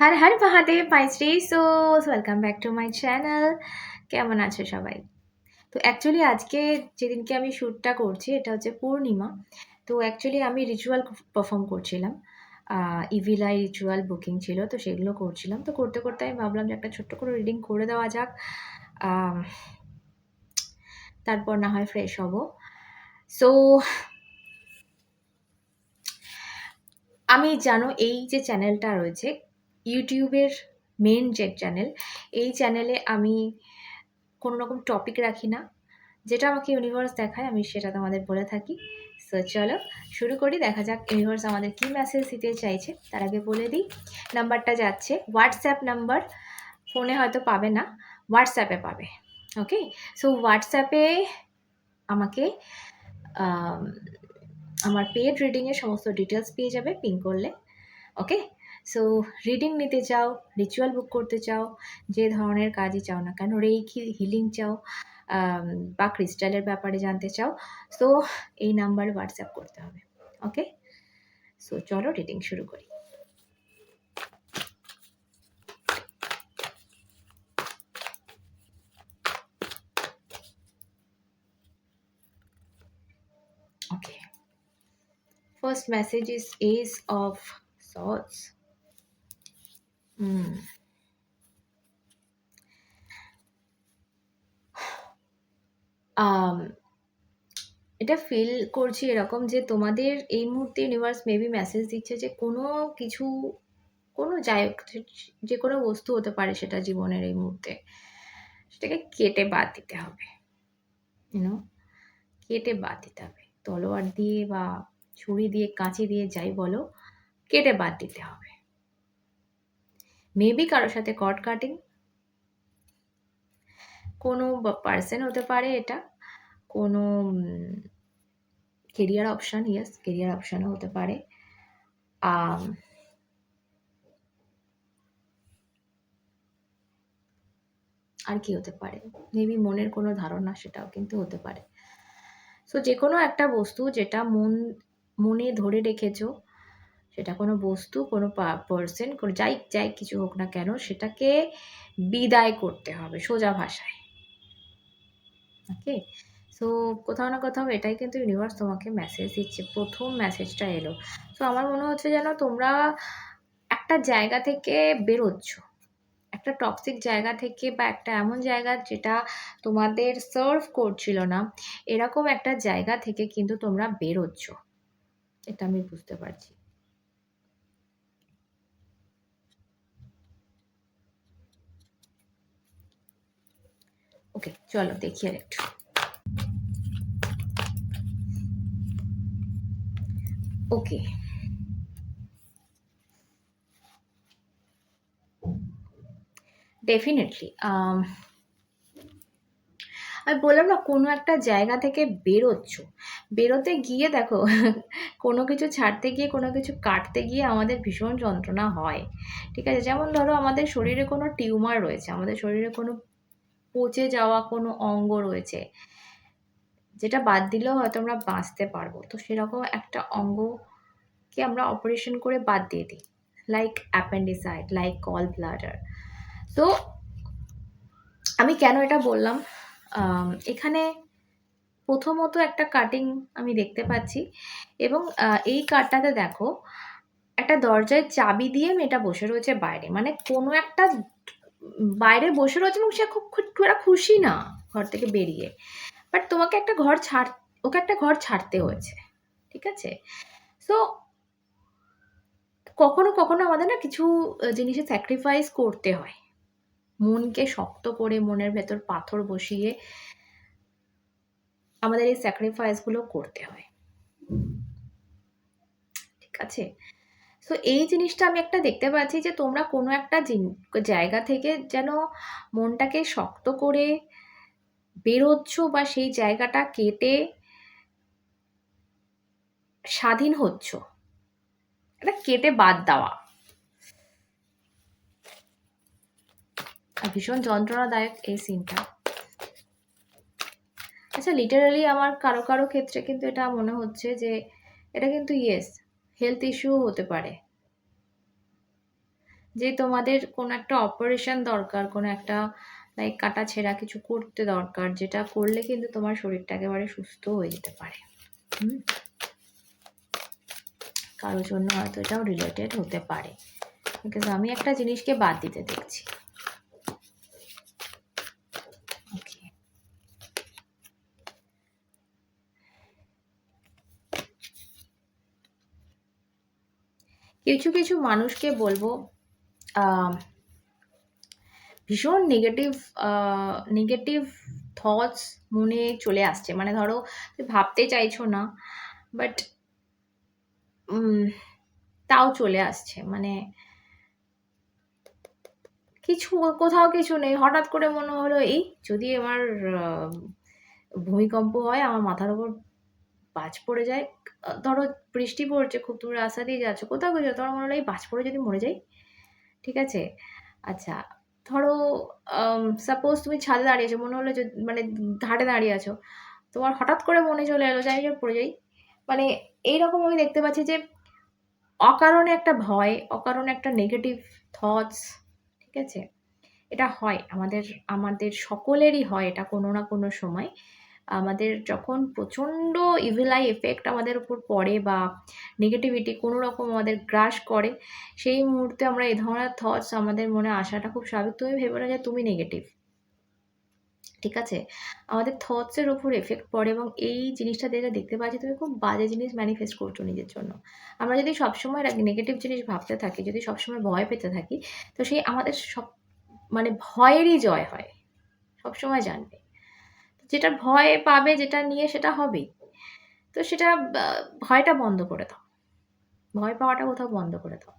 হর Har Mahadev my শ্রী sows welcome back to my channel কেমন আছো সবাই? তো অ্যাকচুয়ালি আজকে যেদিনকে আমি শ্যুটটা করছি, এটা হচ্ছে পূর্ণিমা। তো অ্যাকচুয়ালি আমি রিচুয়াল পারফর্ম করছিলাম। ইভিলাই রিচুয়াল বুকিং ছিল, তো সেগুলো করছিলাম। তো করতে করতে আমি ভাবলাম যে একটা ছোট্ট করে রিডিং করে দেওয়া যাক। তারপর না হয় ফ্রেশ হব। সো আমি জানো এই যে চ্যানেলটা রয়েছে ইউটিউবের মেন যে চ্যানেল এই চ্যানেলে আমি কোনো রকম টপিক রাখি না। যেটা আমাকে ইউনিভার্স দেখায়, আমি সেটা তোমাদের বলে থাকি। সো চলো শুরু করি, দেখা যাক ইউনিভার্স আমাদের কী মেসেজ দিতে চাইছে। তার আগে বলে দিই নাম্বারটা যাচ্ছে হোয়াটসঅ্যাপ নাম্বার ফোনে হয়তো পাবে না হোয়াটসঅ্যাপে পাবে। ওকে সো হোয়াটসঅ্যাপে আমাকে আমার পেড রিডিংয়ের সমস্ত ডিটেলস পেয়ে যাবে পিন করলে। ওকে সো রিডিং নিতে চাও রিচুয়াল বুক করতে চাও, যে ধরনের কাজই চাও না কেন রেইকি হিলিং চাও বা ক্রিস্টালের ব্যাপারে জানতে চাও সো এই নাম্বারে হোয়াটসঅ্যাপ করতে হবে ওকে সো চলো রিডিং শুরু করি Okay. First message Ace of Swords. Hmm. Um, এটা ফিল করছি এরকম যে তোমাদের এই মুহূর্তে ইউনিভার্স মেবি মেসেজ দিচ্ছে যে কোনো কিছু কোনো যাই যে- কোনো বস্তু হতে পারে সেটা জীবনের এই মুহূর্তে। সেটাকে কেটে বাদ দিতে হবে ইউনো কেটে বাদ দিতে হবে। তলোয়ার দিয়ে বা ছুরি দিয়ে কাঁচি দিয়ে যাই বলো কেটে বাদ দিতে হবে। মেবি কারোর সাথে কট কাটিং কোনো পার্সন হতে পারে এটা, কোনো কেরিয়ার অপশান ইয়েস কেরিয়ার অপশানও হতে পারে আর কি হতে পারে? মেবি মনের কোনো ধারণা সেটাও কিন্তু হতে পারে। সো যে কোনো একটা বস্তু যেটা মন, মনে ধরে রেখেছো সেটা কোনো বস্তু, কোনো পার্সন কোনো যাই যাই কিছু হোক না কেন সেটাকে বিদায় করতে হবে সোজা ভাষায়। ওকে সো কোথাও না কোথাও এটাই কিন্তু ইউনিভার্স তোমাকে মেসেজ দিচ্ছে। প্রথম মেসেজটা এলো। সো আমার মনে হচ্ছে যেন তোমরা একটা জায়গা থেকে বেরোচ্ছ। একটা টক্সিক জায়গা থেকে বা একটা এমন জায়গা যেটা তোমাদের সার্ভ করছিল না, এরকম একটা জায়গা থেকে কিন্তু তোমরা বেরোচ্ছ। এটা আমি বুঝতে পারছি। ওকে চলো দেখি আর একটু। ওকে। ডেফিনেটলি um, আমি বললাম না কোনো একটা জায়গা থেকে বেরোচ্ছ। বেরোতে গিয়ে দেখো কোনো কিছু ছাড়তে গিয়ে কোনো কিছু কাটতে গিয়ে আমাদের ভীষণ যন্ত্রণা হয়। ঠিক আছে যেমন ধরো আমাদের শরীরে কোনো টিউমার রয়েছে আমাদের শরীরে কোনো পচে যাওয়া কোনো অঙ্গ রয়েছে, যেটা বাদ দিলেও হয়তো আমরা বাঁচতে পারব। তো সেরকম একটা অঙ্গকে আমরা অপারেশন করে বাদ দিয়ে দিই like appendicitis like gall bladder তো আমি কেন এটা বললাম? এখানে প্রথমত একটা কাটিং আমি দেখতে পাচ্ছি এবং এই কার্ডটাতে দেখো, একটা দরজায় চাবি দিয়ে মেয়েটা বসে রয়েছে বাইরে। মানে কোনো একটা বাইরে বসে রয়েছে এবং সে খুব খুব একটা খুশি না ঘর থেকে বেরিয়ে। বাট তোমাকে একটা ঘর ছাড়, ওকে একটা ঘর ছাড়তে হয়েছে, ঠিক আছে? সো কখনো কখনো আমাদের না কিছু জিনিসে স্যাক্রিফাইস করতে হয়। মনকে শক্ত করে, মনের ভেতর পাথর বসিয়ে আমাদের এই স্যাক্রিফাইসগুলো করতে হয়। ঠিক আছে? সো এই জিনিসটা আমি একটা দেখতে পাচ্ছি যে তোমরা কোনো একটা জায়গা থেকে যেন মনটাকে শক্ত করে বেরোচ্ছ বা সেই জায়গাটা কেটে স্বাধীন হচ্ছ। এটা কেটে বাদ দেওয়া। ভীষণ যন্ত্রণাদায়ক এই সিনটা। আচ্ছা লিটারালি আমার কারও কারও ক্ষেত্রে কিন্তু এটা মনে হচ্ছে যে, এটা কিন্তু ইয়েস হেলথ ইস্যু হতে পারে। যে তোমাদের কোনো একটা অপারেশন দরকার, কোনো একটা লাইক কাটা ছেঁড়া কিছু করতে দরকার, যেটা করলে কিন্তু তোমার শরীরটা একেবারে সুস্থ হয়ে যেতে পারে। হুম? কারোর জন্য হয়তো এটাও রিলেটেড হতে পারে। বিকজ আমি একটা জিনিসকে বাদ দিতে দেখছি। কিছু কিছু মানুষকে বলব ভীষণ নেগেটিভ নেগেটিভ থটস মনে চলে আসছে। মানে ধরো ভাবতে চাইছো না বাট তাও চলে আসছে। মানে কিছু, কোথাও কিছু নেই। হঠাৎ করে মনে হলো, এই, যদি আমার ভূমিকম্প হয়, আমার মাথার উপর বাজ পড়ে যায় ধরো বৃষ্টি পড়ছে, খুব তুমি রাস্তা দিয়ে যাচ্ছ, কোথাও গেছো তোমার মনে হলো এই বাজ পড়ে যদি মরে যাই? ঠিক আছে? আচ্ছা ধরো সাপোজ তুমি ছাদে দাঁড়িয়েছো মনে হলো মানে ঘাটে দাঁড়িয়ে আছো, তোমার হঠাৎ করে মনে চলে এলো যাই যাই পড়ে যাই? মানে এইরকম আমি দেখতে পাচ্ছি যে, অকারণে একটা ভয়, অকারণে একটা নেগেটিভ থটস ঠিক আছে? এটা হয়, আমাদের আমাদের সকলেরই হয় এটা কোনো না কোনো সময়। আমাদের যখন প্রচণ্ড ইভিলাই এফেক্ট আমাদের উপর পড়ে বা নেগেটিভিটি কোনো রকম আমাদের গ্রাস করে, সেই মুহূর্তে আমরা এই ধরনের থটস আমাদের মনে আসাটা খুব স্বাভাবিক। তুমি ভেবে না যে তুমি নেগেটিভ ঠিক আছে? আমাদের থটসের ওপর এফেক্ট পড়ে এবং এই জিনিসটা দেখে দেখতে পাচ্ছি, তুমি খুব বাজে জিনিস ম্যানিফেস্ট করছ নিজের জন্য। আমরা যদি সবসময় নেগেটিভ জিনিস ভাবতে থাকি, যদি সবসময় ভয় পেতে থাকি, তো সেই আমাদের সব মানে ভয়েরই জয় হয়। সবসময় জানবে। যেটা ভয় পাবে, যেটা নিয়ে সেটা হবেই তো সেটা ভয়টা বন্ধ করে দাও। ভয় পাওয়াটা কোথাও বন্ধ করে দাও।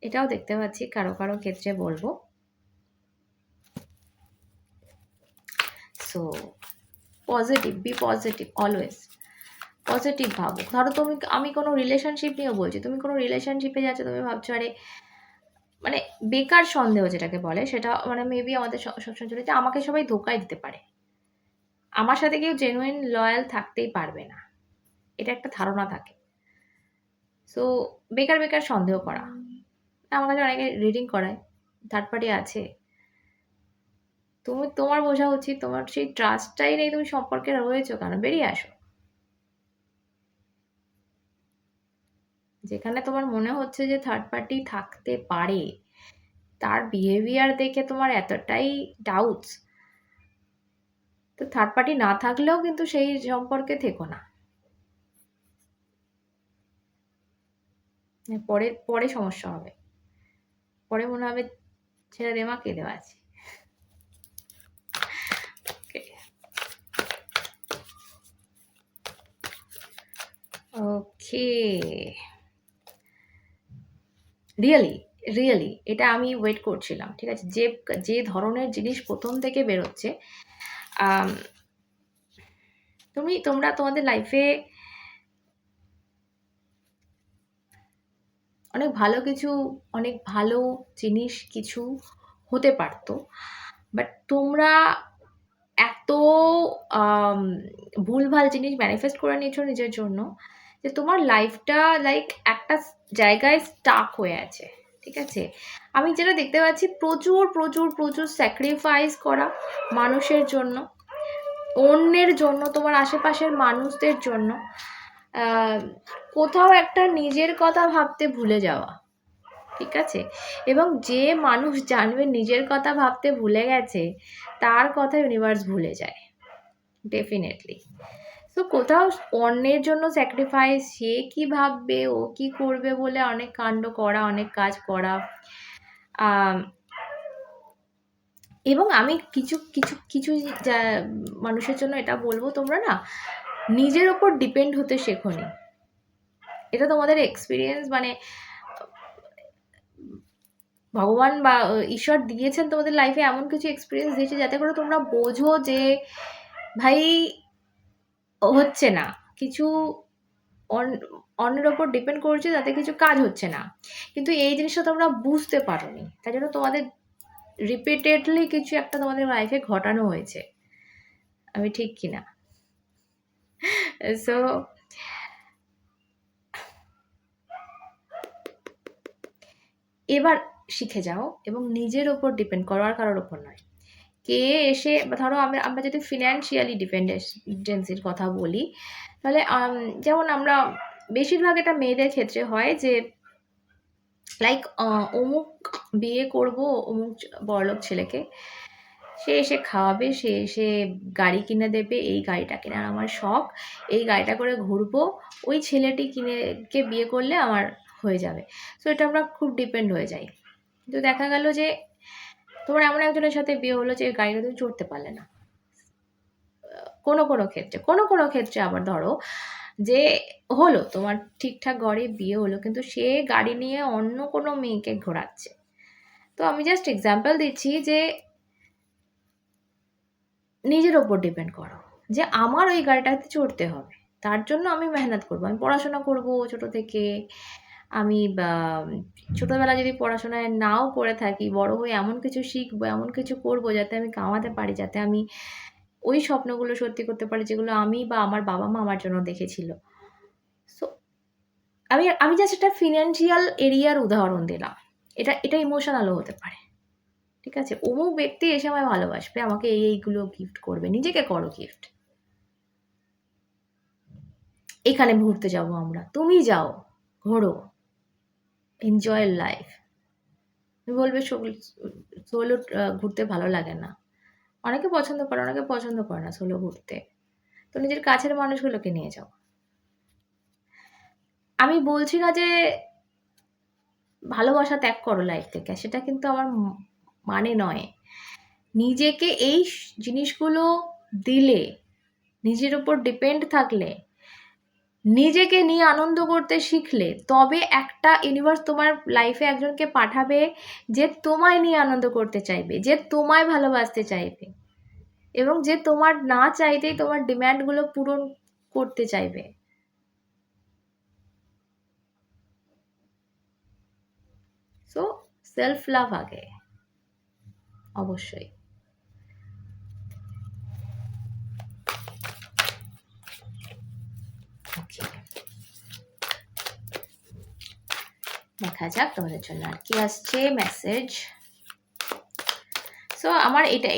এটাও দেখতে পাচ্ছি, কারও কারও ক্ষেত্রে বলব। So positive be positive always positive ভাবো। ধরো তুমি, আমি কোনো রিলেশনশিপ নিয়েও বলছি, তুমি কোনো রিলেশনশিপে যাচ্ছ, তুমি ভাবছ, আরে মানে বেকার সন্দেহ যেটাকে বলে, সেটা মানে মেবি আমাদের স- সবসময় চলে যে আমাকে সবাই ধোকায় দিতে পারে। আমার সাথে কেউ জেনুইন লয়াল থাকতেই পারবে না। এটা একটা ধারণা থাকে। সো বেকার বেকার সন্দেহ করা। আমার কাছে অনেকে রিডিং করায় থার্ড পার্টি আছে। তুমি, তোমার বোঝা উচিত, তোমার সেই ট্রাস্টটাই নেই তুমি সম্পর্কে রয়েছো কেন? বেরিয়ে আসো। যেখানে তোমার মনে হচ্ছে যে থার্ড পার্টি থাকতে পারে, তার বিহেভিয়ার দেখে তোমার এতটাই ডাউটস তো থার্ড পার্টি না থাকলেও কিন্তু সেই সম্পর্কে থেকো না। পরে পরে সমস্যা হবে। পরে মনে হবে ছেড়ে দে কে কেঁদে আছে। ওকে রিয়েলি রিয়েলি এটা আমি ওয়েট করছিলাম, ঠিক আছে? যে যে ধরনের জিনিস প্রথম থেকে বেরোচ্ছে তুমি, তোমরা তোমাদের লাইফে অনেক ভালো কিছু, অনেক ভালো জিনিস কিছু হতে পারতো। বাট তোমরা এত ভুলভাল জিনিস ম্যানিফেস্ট করে নিয়েছো নিজের জন্য যে তোমার লাইফটা লাইক একটা জায়গায় স্টাক হয়ে আছে, ঠিক আছে? আমি যেটা দেখতে পাচ্ছি, প্রচুর প্রচুর প্রচুর স্যাক্রিফাইস করা মানুষের জন্য। অন্যের জন্য, তোমার আশেপাশের মানুষদের জন্য কোথাও একটা নিজের কথা ভাবতে ভুলে যাওয়া, ঠিক আছে? এবং যে মানুষ জানবে নিজের কথা ভাবতে ভুলে গেছে, তার কথা ইউনিভার্স ভুলে যায় ডেফিনেটলি তো কোথাও অন্যের জন্য স্যাক্রিফাইস সে কী ভাববে, ও কি করবে বলে অনেক কাণ্ড করা, অনেক কাজ করা এবং আমি কিছু কিছু কিছু যা- মানুষের জন্য এটা বলব, তোমরা না নিজের ওপর ডিপেন্ড হতে শেখোনি। এটা তোমাদের এক্সপিরিয়েন্স মানে ভগবান বা ঈশ্বর দিয়েছেন তোমাদের লাইফে এমন কিছু এক্সপিরিয়েন্স দিয়েছে যাতে করে তোমরা বোঝো যে, ভাই, হচ্ছে না। কিছু অন- অন্যের ওপর ডিপেন্ড করছে, তাতে কিছু কাজ হচ্ছে না। কিন্তু এই জিনিসটা তোমরা বুঝতে পারোনি। তাই জন্য তোমাদের রিপিটেডলি কিছু একটা তোমাদের লাইফে ঘটানো হয়েছে। আমি ঠিক কিনা? সো এবার শিখে যাও এবং নিজের ওপর ডিপেন্ড করো, আর কারোর ওপর নয়। কে এসে ধরো আমরা আমরা যদি ফিনান্সিয়ালি ডিপেন্ডেন্সির কথা বলি, তাহলে যেমন আমরা বেশিরভাগ এটা মেয়েদের ক্ষেত্রে হয় যে লাইক অমুক বিয়ে করব, অমুক বড়লোক ছেলেকে। সে এসে খাওয়াবে, সে এসে গাড়ি কিনে দেবে, এই গাড়িটা কেনার আমার শখ। এই গাড়িটা করে ঘুরবো, ওই ছেলেটি কিনে, কে বিয়ে করলে আমার হয়ে যাবে। সো এটা আমরা খুব ডিপেন্ড হয়ে যাই। তো দেখা গেল যে, তোমার এমন একজনের সাথে বিয়ে হলো যে, গাড়িটা তুমি চড়তে পারলে না। কোনো কোনো ক্ষেত্রে, কোনো কোনো ক্ষেত্রে আবার ধরো যে হলো, তোমার ঠিকঠাক ঘরে বিয়ে হলো, কিন্তু সে গাড়ি নিয়ে অন্য কোনো মেয়েকে ঘোরাচ্ছে। তো আমি জাস্ট এক্সাম্পল দিচ্ছি যে নিজের ওপর ডিপেন্ড করো, যে আমার ওই গাড়িটাতে চড়তে হবে। তার জন্য আমি মেহনত করব। আমি পড়াশোনা করব ছোট থেকে। আমি ছোটোবেলা যদি পড়াশোনায় নাও করে থাকি, বড় হয়ে এমন কিছু শিখব, এমন কিছু করব যাতে আমি কামাতে পারি, যাতে আমি ওই স্বপ্নগুলো সত্যি করতে পারে যেগুলো আমি বা আমার বাবা মা আমার জন্য দেখেছিল। সো আমি আমি জাস্ট একটা ফিনান্সিয়াল এরিয়ার উদাহরণ দিলাম। এটা এটা ইমোশনালও হতে পারে। ঠিক আছে? অমুক ব্যক্তি এসে আমায় ভালোবাসবে, আমাকে এই, এইগুলো গিফট করবে, নিজেকে করো গিফট এখানে ঘুরতে যাব আমরা। তুমি যাও, ঘোরো। এনজয় লাইফ তুমি বলবে সোলো ঘুরতে ভালো লাগে না। অনেকে পছন্দ করে, অনেকে পছন্দ করে না সোলো ঘুরতে। তো নিজের কাছের মানুষগুলোকে নিয়ে যাও। আমি বলছি না যে ভালোবাসা ত্যাগ করো লাইফ থেকে, সেটা কিন্তু আমার মানে নয়। নিজেকে এই জিনিসগুলো দিলে, নিজের উপর ডিপেন্ড থাকলে নিজেকে নিয়ে আনন্দ করতে শিখলে তবে একটা ইউনিভার্স তোমার লাইফে একজনকে পাঠাবে যে তোমায় নিয়ে আনন্দ করতে চাইবে, যে তোমায় ভালোবাসতে চাইবে এবং যে তোমার না চাইতেই তোমার ডিম্যান্ডগুলো পূরণ করতে চাইবে। সো সেলফ লাভ আগে, অবশ্যই। দেখা যাক তোমাদের জন্য আর কি আসছে মেসেজ সো আমার এটা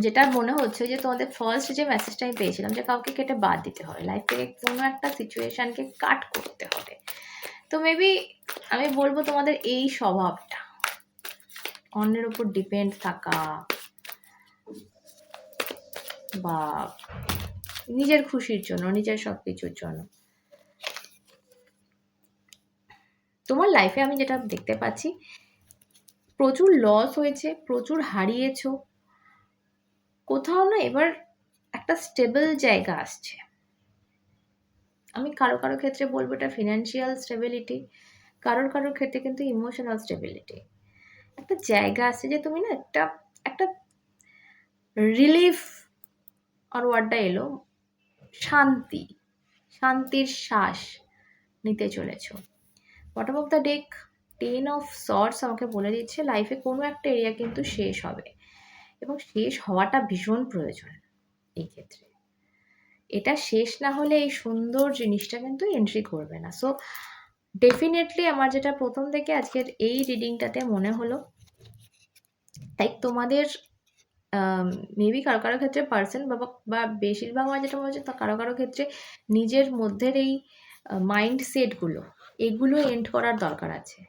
যেটা মনে হচ্ছে যে তোমাদের ফার্স্ট যে মেসেজটা আমি পেয়েছিলাম যে কাউকে কেটে বাদ দিতে হবে লাইফ থেকে কোনো একটা সিচুয়েশনকে কাট করতে হবে। তো মেবি আমি বলব তোমাদের এই স্বভাবটা। অন্যের উপর ডিপেন্ড থাকা বা নিজের খুশির জন্য, নিজের সব কিছুর জন্য। তোমার লাইফে আমি যেটা দেখতে পাচ্ছি, প্রচুর লস হয়েছে, প্রচুর হারিয়েছো। কোথাও না এবার একটা স্টেবল জায়গা আসছে। আমি কারও কারও ক্ষেত্রে বলব এটা ফিনান্সিয়াল স্টেবিলিটি কারোর কারোর ক্ষেত্রে কিন্তু ইমোশনাল স্টেবিলিটি একটা জায়গা আছে যে তুমি না একটা একটা রিলিফ আর ওয়ার্ডটা এলো, শান্তি, শান্তির শ্বাস নিতে চলেছো। Bottom of the deck ten of swords আমাকে বলে দিচ্ছে লাইফে কোনো একটা এরিয়া কিন্তু শেষ হবে। এবং শেষ হওয়াটা ভীষণ প্রয়োজন এই ক্ষেত্রে। এটা শেষ না হলে এই সুন্দর জিনিসটা কিন্তু এন্ট্রি করবে না। সো ডেফিনেটলি আমার যেটা প্রথম থেকে আজকের এই রিডিংটাতে মনে হলো, তাই তোমাদের মেবি কারও কারও ক্ষেত্রে পার্সন বা বা বেশিরভাগ আমার যেটা মনে হচ্ছে কারও কারও ক্ষেত্রে নিজের মধ্যের এই মাইন্ডসেটগুলো এগুলো এন্ড করার দরকার আছে।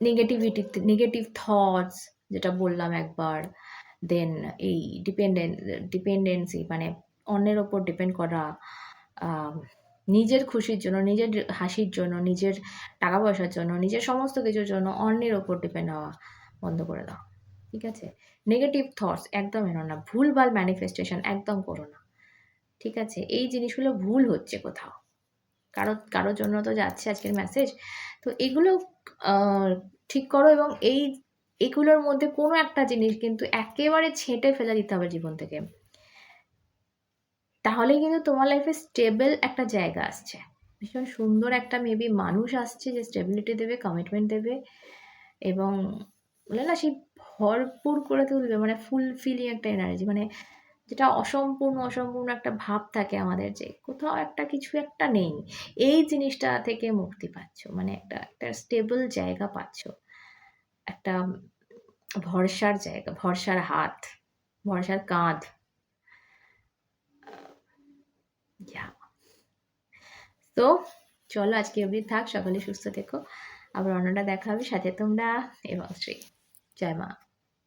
নেগেটিভিটি নেগেটিভ থটস যেটা বললাম একবার দেন এই ডিপেন্ডেন্ট ডিপেন্ডেন্সি মানে অন্যের ওপর ডিপেন্ড করা নিজের খুশির জন্য, নিজের হাসির জন্য, নিজের টাকা পয়সার জন্য, নিজের সমস্ত কিছুর জন্য অন্যের ওপর ডিপেন্ড হওয়া বন্ধ করে দাও। ঠিক আছে? নেগেটিভ থটস একদম এনো না। ভুলভাল ম্যানিফেস্টেশন একদম করো না। ঠিক আছে? এই জিনিসগুলো ভুল হচ্ছে কোথাও। কারও কারোর জন্য তো যাচ্ছে আজকের মেসেজ তো এগুলো ঠিক করো এবং এই, এগুলোর মধ্যে কোনো একটা জিনিস কিন্তু একেবারে ছেঁটে ফেলে দিতে হবে জীবন থেকে। তাহলেই কিন্তু তোমার লাইফে স্টেবল একটা জায়গা আসছে। ভীষণ সুন্দর একটা মেবি মানুষ আসছে যে স্টেবিলিটি দেবে কমিটমেন্ট দেবে এবং বলে না সেই ভরপুর করে তুলবে মানে ফুলফিলিং একটা এনার্জি মানে যেটা অসম্পূর্ণ অসম্পূর্ণ একটা ভাব থাকে আমাদের যে কোথাও একটা কিছু একটা নেই। এই জিনিসটা থেকে মুক্তি পাচ্ছ মানে একটা একটা স্টেবল জায়গা পাচ্ছ। একটা ভরসার জায়গা, ভরসার হাত, ভরসার কাঁধ। তো চলো আজকে অবধি থাক, সকলে সুস্থ থেকো। আবার অন্যটা দেখা হবে, সাথে তোমরা এবং শ্রী। জয় মা।